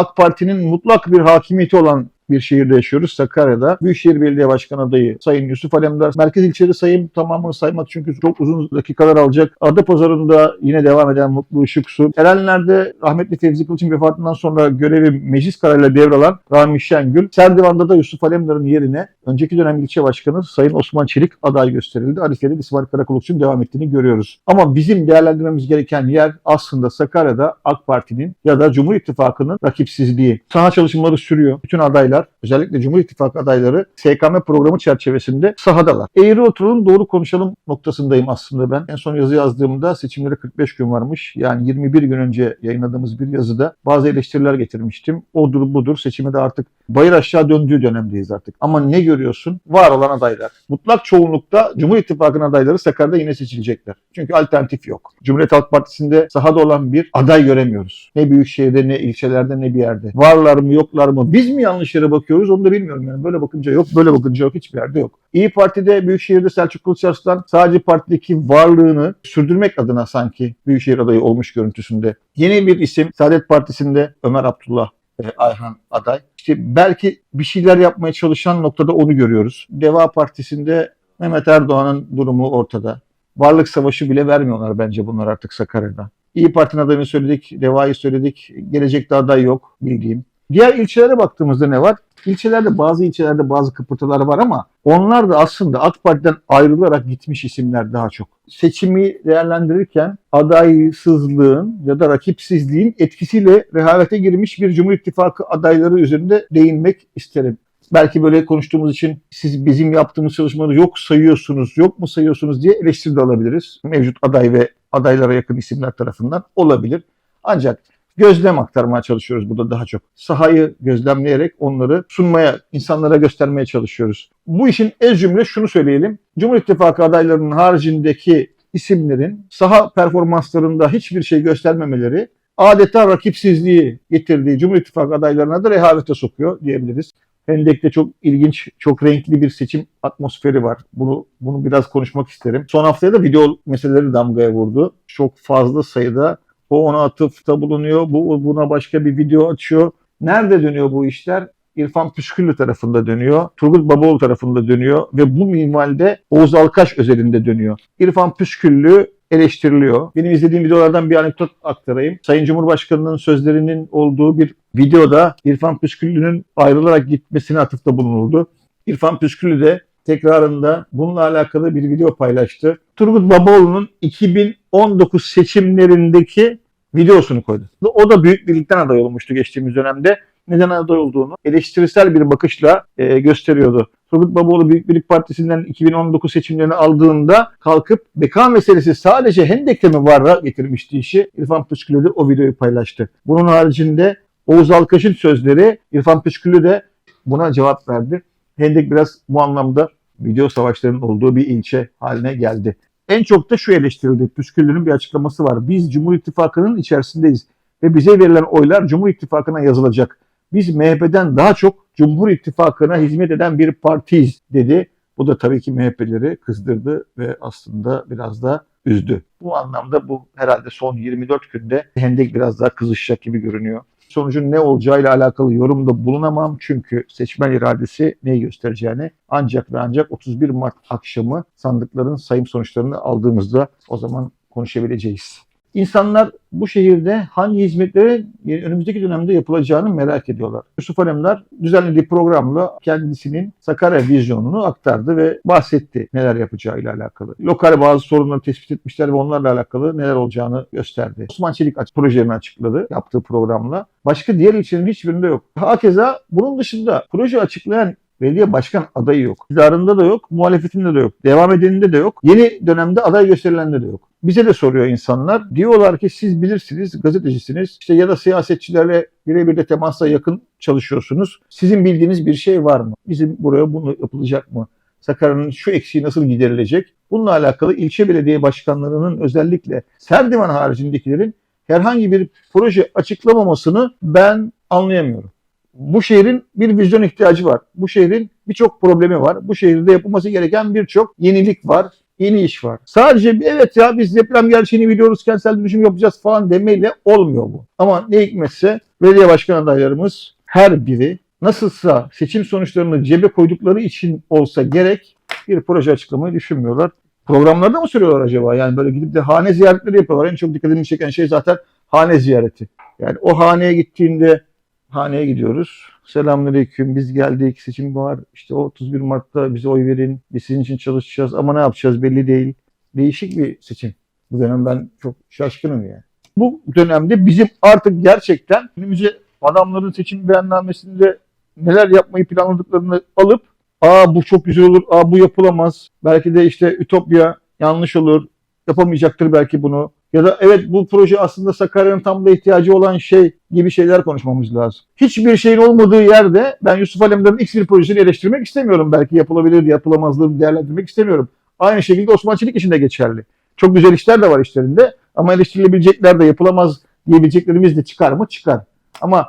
AK Parti'nin mutlak bir hakimiyeti olan bir şehirde yaşıyoruz Sakarya'da. Büyükşehir Belediye Başkanı adayı Sayın Yusuf Alemdar. Merkez ilçeleri sayayım tamamını saymak çünkü çok uzun dakikalar alacak. Adapazarı'nda yine devam eden Mutlu Işık Su. Erenler'de rahmetli Fevzi Kılıç'ın vefatından sonra görevi meclis kararıyla devralan Rami Şengül. Serdivan'da da Yusuf Alemdar'ın yerine önceki dönem ilçe başkanı Sayın Osman Çelik aday gösterildi. Arifiye'de İsmail Karakulukçu'nun devam ettiğini görüyoruz. Ama bizim değerlendirmemiz gereken yer aslında Sakarya'da AK Parti'nin ya da Cumhur İttifakı'nın rakipsizliği. Saha çalışmaları sürüyor. Bütün adaylar özellikle Cumhur İttifakı adayları SKM programı çerçevesinde sahadalar. Eğri oturalım doğru konuşalım noktasındayım aslında ben. En son yazı yazdığımda seçimlere 45 gün varmış. Yani 21 gün önce yayınladığımız bir yazıda bazı eleştiriler getirmiştim. Odur budur seçime de artık bayır aşağı döndüğü dönemdeyiz artık. Ama ne görüyorsun? Var olan adaylar. Mutlak çoğunlukta Cumhur İttifakı'nın adayları Sakarya'da yine seçilecekler. Çünkü alternatif yok. Cumhuriyet Halk Partisi'nde sahada olan bir aday göremiyoruz. Ne büyükşehirde ne ilçelerde ne bir yerde. Varlar mı yoklar mı? Biz mi yanlış yere bakıyoruz onu da bilmiyorum yani. Böyle bakınca yok, böyle bakınca yok. Hiçbir yerde yok. İyi Parti'de Büyükşehir'de Selçuk Kılıçarslan sadece partideki varlığını sürdürmek adına sanki Büyükşehir adayı olmuş görüntüsünde. Yeni bir isim Saadet Partisi'nde Ömer Abdullah Ayhan aday. İşte belki bir şeyler yapmaya çalışan noktada onu görüyoruz. Deva Partisi'nde Mehmet Erdoğan'ın durumu ortada. Varlık savaşı bile vermiyorlar bence bunlar artık Sakarya'da. İyi Parti'nin adayını söyledik, Deva'yı söyledik. Gelecekte aday yok bildiğim. Diğer ilçelere baktığımızda ne var? İlçelerde bazı ilçelerde bazı kıpırtılar var ama onlar da aslında AK Parti'den ayrılarak gitmiş isimler daha çok. Seçimi değerlendirirken adaysızlığın ya da rakipsizliğin etkisiyle rehavete girmiş bir Cumhur İttifakı adayları üzerinde değinmek isterim. Belki böyle konuştuğumuz için siz bizim yaptığımız çalışmaları yok sayıyorsunuz, yok mu sayıyorsunuz diye eleştiri de alabiliriz. Mevcut aday ve adaylara yakın isimler tarafından olabilir. Ancak gözlem aktarmaya çalışıyoruz burada daha çok. Sahayı gözlemleyerek onları sunmaya, insanlara göstermeye çalışıyoruz. Bu işin ez cümle şunu söyleyelim. Cumhur İttifakı adaylarının haricindeki isimlerin saha performanslarında hiçbir şey göstermemeleri adeta rakipsizliği getirdiği Cumhur İttifakı adaylarına da rehavete sokuyor diyebiliriz. Hendek'te çok ilginç, çok renkli bir seçim atmosferi var. Bunu bunu biraz konuşmak isterim. Son haftaya da video meseleleri damgaya vurdu. Çok fazla sayıda o ona atıfta bulunuyor, bu buna başka bir video açıyor. Nerede dönüyor bu işler? İrfan Püsküllü tarafında dönüyor, Turgut Babaoğlu tarafında dönüyor ve bu minvalde Oğuz Alkaş özelinde dönüyor. İrfan Püsküllü eleştiriliyor. Benim izlediğim videolardan bir anekdot aktarayım. Sayın Cumhurbaşkanı'nın sözlerinin olduğu bir videoda İrfan Püsküllü'nün ayrılarak gitmesine atıfta bulunuldu. İrfan Püsküllü de tekrarında bununla alakalı bir video paylaştı. Turgut Babaoğlu'nun 2019 seçimlerindeki videosunu koydu. O da Büyük Birlik'ten aday olmuştu geçtiğimiz dönemde. Neden aday olduğunu eleştirisel bir bakışla e, gösteriyordu. Turgut Babaoğlu Büyük Birlik Partisi'nden 2019 seçimlerini aldığında kalkıp beka meselesi sadece Hendek'te mi var getirmişti işi. İrfan Püskülü de o videoyu paylaştı. Bunun haricinde Oğuz Alkaş'ın sözleri İrfan Püskülü de buna cevap verdi. Hendek biraz bu anlamda video savaşlarının olduğu bir ilçe haline geldi. En çok da şu eleştirildi. Püsküllü'nün bir açıklaması var. Biz Cumhur İttifakı'nın içerisindeyiz ve bize verilen oylar Cumhur İttifakı'na yazılacak. Biz MHP'den daha çok Cumhur İttifakı'na hizmet eden bir partiyiz dedi. Bu da tabii ki MHP'leri kızdırdı ve aslında biraz da üzdü. Bu anlamda bu herhalde son 24 günde Hendek biraz daha kızışacak gibi görünüyor. Sonucun ne olacağıyla alakalı yorumda bulunamam çünkü seçmen iradesi neyi göstereceğini ancak ve ancak 31 Mart akşamı sandıkların sayım sonuçlarını aldığımızda o zaman konuşabileceğiz. İnsanlar bu şehirde hangi hizmetlerin önümüzdeki dönemde yapılacağını merak ediyorlar. Yusuf Alemdar düzenlediği programla kendisinin Sakarya vizyonunu aktardı ve bahsetti neler yapacağıyla alakalı. Lokal bazı sorunları tespit etmişler ve onlarla alakalı neler olacağını gösterdi. Osman Çelik projelerini açıkladı yaptığı programla. Başka diğer ilçelerin hiçbirinde yok. Hakeza bunun dışında proje açıklayan belediye başkan adayı yok. İktidarında da yok, muhalefetinde de yok. Devam edeninde de yok. Yeni dönemde aday gösterileninde de yok. Bize de soruyor insanlar. Diyorlar ki siz bilirsiniz, gazetecisiniz işte ya da siyasetçilerle birebir de temasla yakın çalışıyorsunuz. Sizin bildiğiniz bir şey var mı? Bizim buraya bunu yapılacak mı? Sakarya'nın şu eksiği nasıl giderilecek? Bununla alakalı ilçe belediye başkanlarının özellikle Serdivan haricindekilerin herhangi bir proje açıklamamasını ben anlayamıyorum bu şehrin bir vizyon ihtiyacı var. Bu şehrin birçok problemi var. Bu şehirde yapılması gereken birçok yenilik var. Yeni iş var. Sadece bir, evet ya biz deprem gerçeğini biliyoruz, kentsel dönüşüm yapacağız falan demeyle olmuyor bu. Ama ne hikmetse belediye başkan adaylarımız her biri nasılsa seçim sonuçlarını cebe koydukları için olsa gerek bir proje açıklamayı düşünmüyorlar. Programlarda mı söylüyorlar acaba? Yani böyle gidip de hane ziyaretleri yapıyorlar. En çok dikkatimi çeken şey zaten hane ziyareti. Yani o haneye gittiğinde haneye gidiyoruz. Selamünaleyküm biz geldik seçim var. İşte o 31 Mart'ta bize oy verin. Biz sizin için çalışacağız ama ne yapacağız belli değil. Değişik bir seçim. Bu dönem ben çok şaşkınım yani. Bu dönemde bizim artık gerçekten önümüze adamların seçim beyannamesinde neler yapmayı planladıklarını alıp aa bu çok güzel olur, aa bu yapılamaz. Belki de işte ütopya yanlış olur, yapamayacaktır belki bunu. Ya da evet bu proje aslında Sakarya'nın tam da ihtiyacı olan şey gibi şeyler konuşmamız lazım. Hiçbir şeyin olmadığı yerde ben Yusuf Alemdar'ın X bir projesini eleştirmek istemiyorum. Belki yapılabilir, yapılamazlığını değerlendirmek istemiyorum. Aynı şekilde Osman Çelik için de geçerli. Çok güzel işler de var işlerinde ama eleştirilebilecekler de yapılamaz diyebileceklerimiz de çıkar mı? Çıkar. Ama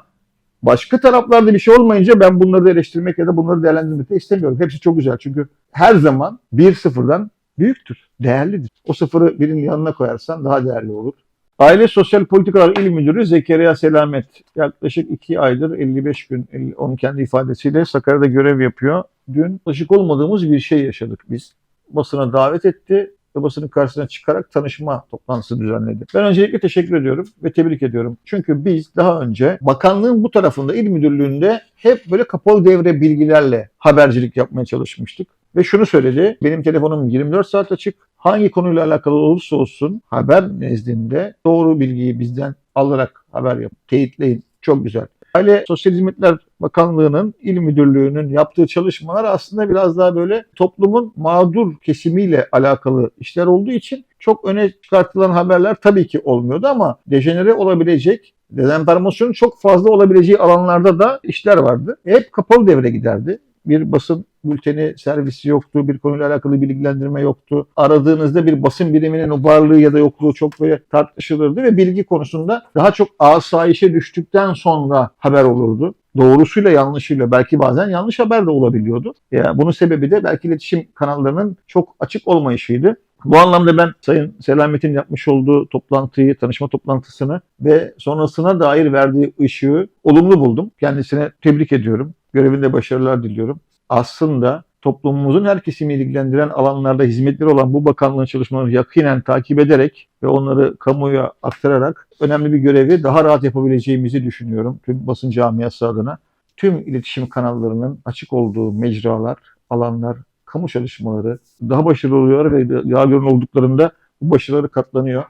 başka taraflarda bir şey olmayınca ben bunları da eleştirmek ya da bunları değerlendirmek de istemiyorum. Hepsi çok güzel çünkü her zaman bir sıfırdan büyüktür, değerlidir. O sıfırı birinin yanına koyarsan daha değerli olur. Aile Sosyal Politikalar İl Müdürü Zekeriya Selamet yaklaşık 2 aydır 55 gün onun kendi ifadesiyle Sakarya'da görev yapıyor. Dün alışık olmadığımız bir şey yaşadık biz. Basına davet etti ve basının karşısına çıkarak tanışma toplantısı düzenledi. Ben öncelikle teşekkür ediyorum ve tebrik ediyorum. Çünkü biz daha önce bakanlığın bu tarafında il müdürlüğünde hep böyle kapalı devre bilgilerle habercilik yapmaya çalışmıştık. Ve şunu söyledi, benim telefonum 24 saat açık. Hangi konuyla alakalı olursa olsun haber nezdinde doğru bilgiyi bizden alarak haber yapın, teyitleyin. Çok güzel. Aile Sosyal Hizmetler Bakanlığı'nın il müdürlüğünün yaptığı çalışmalar aslında biraz daha böyle toplumun mağdur kesimiyle alakalı işler olduğu için çok öne çıkartılan haberler tabii ki olmuyordu ama dejenere olabilecek, dezenformasyonun çok fazla olabileceği alanlarda da işler vardı. Hep kapalı devre giderdi. Bir basın bülteni servisi yoktu, bir konuyla alakalı bilgilendirme yoktu. Aradığınızda bir basın biriminin varlığı ya da yokluğu çok böyle tartışılırdı ve bilgi konusunda daha çok asayişe düştükten sonra haber olurdu. Doğrusuyla yanlışıyla belki bazen yanlış haber de olabiliyordu. Ya bunun sebebi de belki iletişim kanallarının çok açık olmayışıydı. Bu anlamda ben Sayın Selamet'in yapmış olduğu toplantıyı, tanışma toplantısını ve sonrasına dair verdiği ışığı olumlu buldum. Kendisine tebrik ediyorum. Görevinde başarılar diliyorum. Aslında toplumumuzun her kesimini ilgilendiren alanlarda hizmetleri olan bu bakanlığın çalışmalarını yakinen takip ederek ve onları kamuoya aktararak önemli bir görevi daha rahat yapabileceğimizi düşünüyorum tüm basın camiası adına. Tüm iletişim kanallarının açık olduğu mecralar, alanlar, kamu çalışmaları daha başarılı oluyor ve daha olduklarında bu başarıları katlanıyor.